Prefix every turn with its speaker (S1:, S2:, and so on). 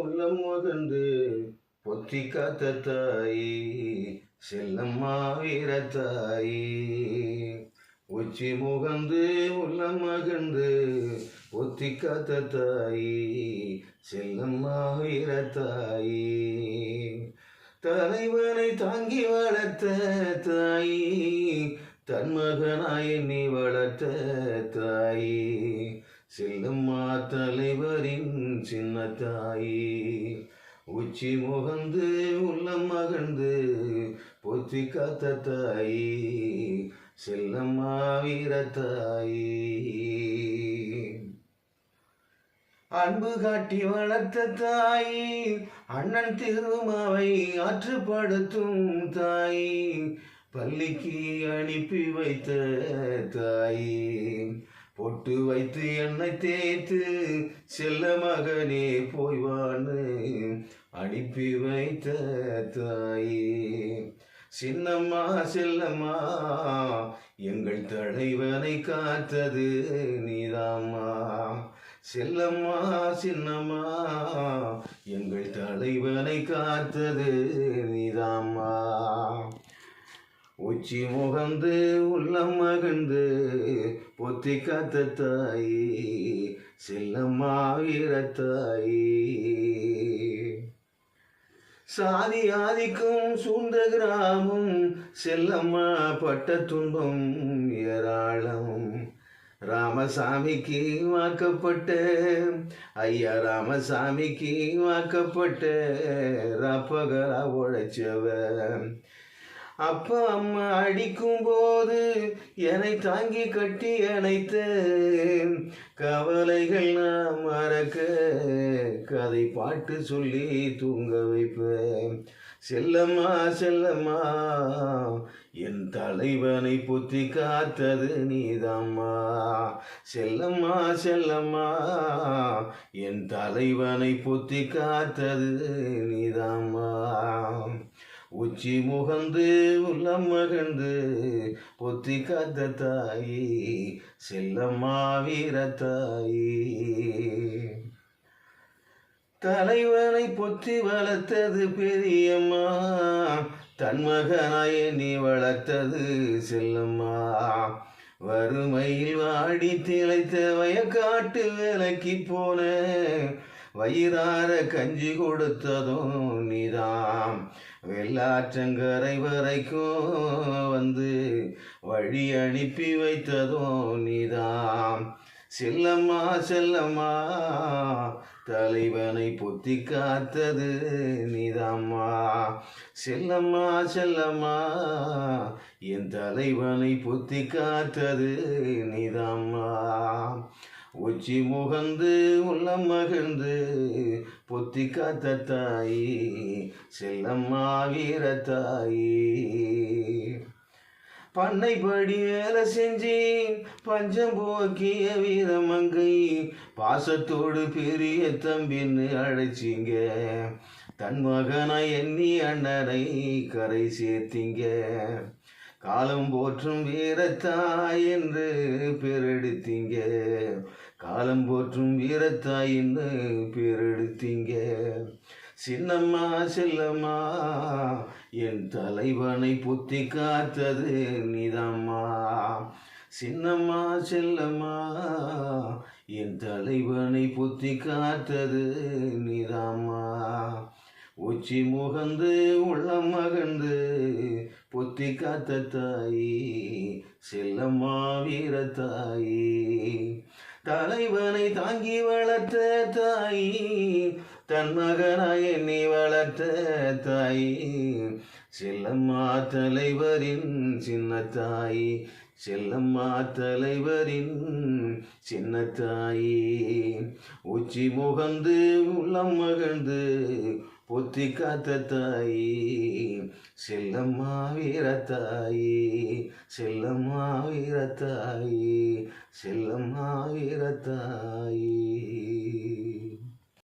S1: உள்ளம் முகந்து பொத்தி காத்த தாயி செல்லம்மா வீரத்தாயி உச்சி முகந்து உள்ளம் மகந்து பொத்தி காத்த தாயி செல்லம்மா வீரத்தாயி தலைவனை தாங்கி வளர்த்த தாயி தன் மகனாய் நீ வளர்த்த தாயி. செல்லம்மா தலைவரின் சின்ன தாயி. உச்சி முகந்து உள்ளம் மகந்து பொத்தி காத்த தாயி. செல்லம்மா வீரத்தாயி அன்பு காட்டி வளர்த்த தாயி அண்ணன் திருமாவை ஆற்றுப்படுத்தும் தாயி. பள்ளிக்கு அனுப்பி வைத்த தாயி. பொட்டு வைத்து என்னை தேய்த்து செல்ல மகனே போய்வான்னு அனுப்பி வைத்த தாயே. சின்னம்மா செல்லம்மா எங்கள் தலைவனை காத்தது நீதாம்மா. செல்லம்மா சின்னம்மா எங்கள் தலைவனை காத்தது நீதாம்மா. உச்சி முகந்து உள்ளம் மகிழ்ந்து பொத்தி காத்த தாயி செல்லம்மா தாயி. சாதி ஆதிக்கும் சூழ்ந்த கிராமம் செல்லம்மா பட்ட துன்பம் ஏராளம். ராமசாமிக்கு வாக்கப்பட்ட ஐயா ராமசாமிக்கு வாக்கப்பட்ட ரப்பகரா உழைச்சவன் அப்பா அம்மா அடிக்கும் போது என்னை தாங்கி கட்டி அணைத்த கவலைகள் நான் மறக்க கதை பாட்டு சொல்லி தூங்க வைப்பேன். செல்லம்மா செல்லம்மா என் தலைவனை புத்தி காத்தது நீதாம்மா. செல்லம்மா செல்லம்மா என் தலைவனை புத்தி காத்தது நீதாம்மா. உச்சி முகந்து உள்ளம் மகிழ்ந்து பொத்தி காத்த தாயி செல்லம்மா வீரத்தாயி தலைவனை பொத்தி வளர்த்தது பெரியம்மா தன் மகனாய நீ வளர்த்தது செல்லம்மா. வறுமையில் வாடி திளைத்த வயக்காட்டு வேலைக்கு போன வயிறார கஞ்சி கொடுத்ததும் நீதான் வெள்ளாற்றங்கரை வரைக்கும் வந்து வழி அனுப்பி வைத்ததோ நீதாம். செல்லம்மா செல்லம்மா தலைவனை பொத்தி காத்தது நீதாம்மா. செல்லம்மா செல்லம்மா என் தலைவனை பொத்தி காத்தது நீதாம்மா. உச்சி முகந்து உள்ளம் மகிழ்ந்து பொத்தி காத்த தாயி செல்லம்மா வீரத்தாயி பண்ணைப்படி வேலை செஞ்சி பஞ்சம் போக்கிய வீரமங்கை பாசத்தோடு பெரிய தம்பின்னு அழைச்சிங்க. தன் மகனை எண்ணி அண்ணனை கரை சேர்த்தீங்க. காலம் போற்றும் வீரத்தாய் என்று பேரெடுத்தீங்க. காலம் போற்றும் வீரத்தாய் என்று பேரெடுத்தீங்க. சின்னம்மா செல்லம்மா என் தலைவனை புத்தி காத்தது நீதாம்மா. சின்னம்மா செல்லம்மா என் தலைவனை புத்தி காத்தது நீதாம்மா. உச்சி முகந்து உள்ளம் மகந்து புத்தி காத்த தாயி செல்லம்மா வீரத்தாயி தலைவனை தாங்கி வளர்த்த தாயி தன் மகனாய் நீ வளர்த்த தாயி. செல்லம்மா தலைவரின் சின்ன தாயி செல்லம்மா தலைவரின் சின்ன தாயி உச்சி முகந்து உள்ளம் மகிழ்ந்து பொத்தி காத்த தாயி செல்லம்மா வீரத்தாயி செல்லம்மா வீரத்தாயி செல்லம்மா வீரத்தாயி